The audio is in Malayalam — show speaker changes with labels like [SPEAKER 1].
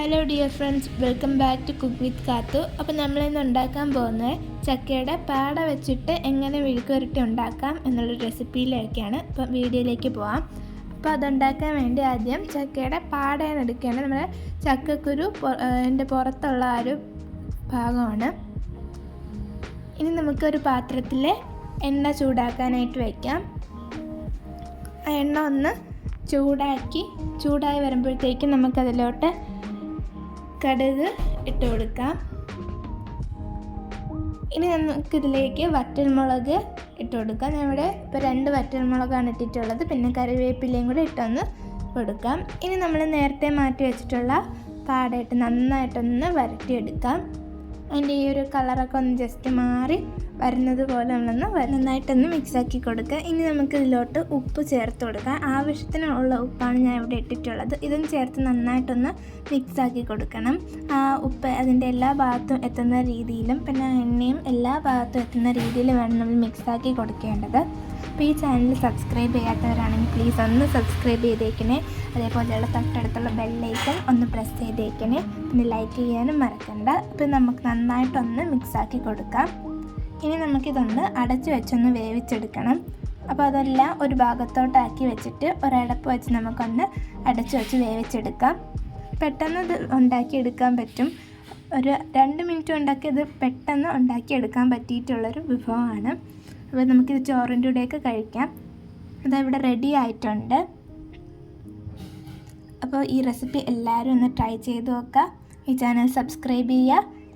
[SPEAKER 1] Hello dear friends welcome back to cook with Kathu അപ്പോൾ നമ്മളിന്ന് ഉണ്ടാക്കാൻ പോകുന്നത് ചക്കയുടെ പാട വെച്ചിട്ട് എങ്ങനെ വിഴുക്കുവരട്ടി ഉണ്ടാക്കാം എന്നുള്ള റെസിപ്പിയിലേക്കാണ് അപ്പോൾ വീഡിയോയിലേക്ക് പോവാം. അപ്പോൾ അതുണ്ടാക്കാൻ വേണ്ടി ആദ്യം ചക്കയുടെ പാടയാണ് എടുക്കേണ്ടത് നമ്മുടെ ചക്കക്കുരു എന്റെ പുറത്തുള്ള ആ ഒരു ഭാഗമാണ്. ഇനി നമുക്കൊരു പാത്രത്തിൽ എണ്ണ ചൂടാക്കാനായിട്ട് വയ്ക്കാം ആ എണ്ണ ഒന്ന് ചൂടാക്കി ചൂടായി വരുമ്പോഴത്തേക്കും നമുക്കതിലോട്ട് കടുക് ഇട്ട് കൊടുക്കാം. ഇനി നമുക്കിതിലേക്ക് വറ്റൽമുളക് ഇട്ട് കൊടുക്കാം. ഇവിടെ ഇപ്പോൾ രണ്ട് വറ്റൽമുളകാണ് ഇട്ടിട്ടുള്ളത്. പിന്നെ കറിവേപ്പിലയും കൂടെ ഇട്ടൊന്ന് കൊടുക്കാം. ഇനി നമ്മൾ നേരത്തെ മാറ്റി വെച്ചിട്ടുള്ള പാടായിട്ട് നന്നായിട്ടൊന്ന് വരട്ടിയെടുക്കാം. അതിന്റെ ഈ ഒരു കളറൊക്കെ ഒന്ന് ജസ്റ്റ് മാറി വരുന്നത് പോലെ നമ്മളൊന്ന് നന്നായിട്ടൊന്ന് മിക്സാക്കി കൊടുക്കുക. ഇനി നമുക്ക് ഇതിലോട്ട് ഉപ്പ് ചേർത്ത് കൊടുക്കാം ആവശ്യത്തിനുള്ള ഉപ്പാണ് ഞാൻ ഇവിടെ ഇട്ടിട്ടുള്ളത്. ഇതും ചേർത്ത് നന്നായിട്ടൊന്ന് മിക്സാക്കി കൊടുക്കണം. ഉപ്പ് അതിന്റെ എല്ലാ ഭാഗത്തും എത്തുന്ന രീതിയിലും പിന്നെ എണ്ണയും എല്ലാ ഭാഗത്തും എത്തുന്ന രീതിയിൽ വേണം നമ്മൾ മിക്സാക്കി കൊടുക്കേണ്ടത്. അപ്പോൾ ഈ ചാനൽ സബ്സ്ക്രൈബ് ചെയ്യാത്തവരാണെങ്കിൽ പ്ലീസ് ഒന്ന് സബ്സ്ക്രൈബ് ചെയ്തേക്കണേ. അതേപോലെയുള്ള തൊട്ടടുത്തുള്ള ബെല്ലൈക്കൺ ഒന്ന് പ്രസ് ചെയ്തേക്കണേ. പിന്നെ ലൈക്ക് ചെയ്യാനും മറക്കണ്ട. അപ്പോൾ നമുക്ക് നന്നായിട്ടൊന്ന് മിക്സാക്കി കൊടുക്കാം. ഇനി നമുക്കിതൊന്ന് അടച്ച് വെച്ചൊന്ന് വേവിച്ചെടുക്കണം. അപ്പോൾ അതെല്ലാം ഒരു ഭാഗത്തോട്ടാക്കി വെച്ചിട്ട് ഒരടപ്പ് വെച്ച് നമുക്കൊന്ന് അടച്ച് വെച്ച് വേവിച്ചെടുക്കാം. പെട്ടെന്ന് ഇത് ഉണ്ടാക്കിയെടുക്കാൻ പറ്റും. ഒരു രണ്ട് മിനിറ്റ് ഉണ്ടാക്കി ഇത് പെട്ടെന്ന് ഉണ്ടാക്കിയെടുക്കാൻ പറ്റിയിട്ടുള്ളൊരു വിഭവമാണ്. അപ്പോൾ നമുക്കിത് ചോറിന്റെ കൂടെയൊക്കെ കഴിക്കാം. അതവിടെ റെഡി ആയിട്ടുണ്ട്. അപ്പോൾ ഈ റെസിപ്പി എല്ലാവരും ഒന്ന് ട്രൈ ചെയ്ത് നോക്കുക. ഈ ചാനൽ സബ്സ്ക്രൈബ് ചെയ്യുക.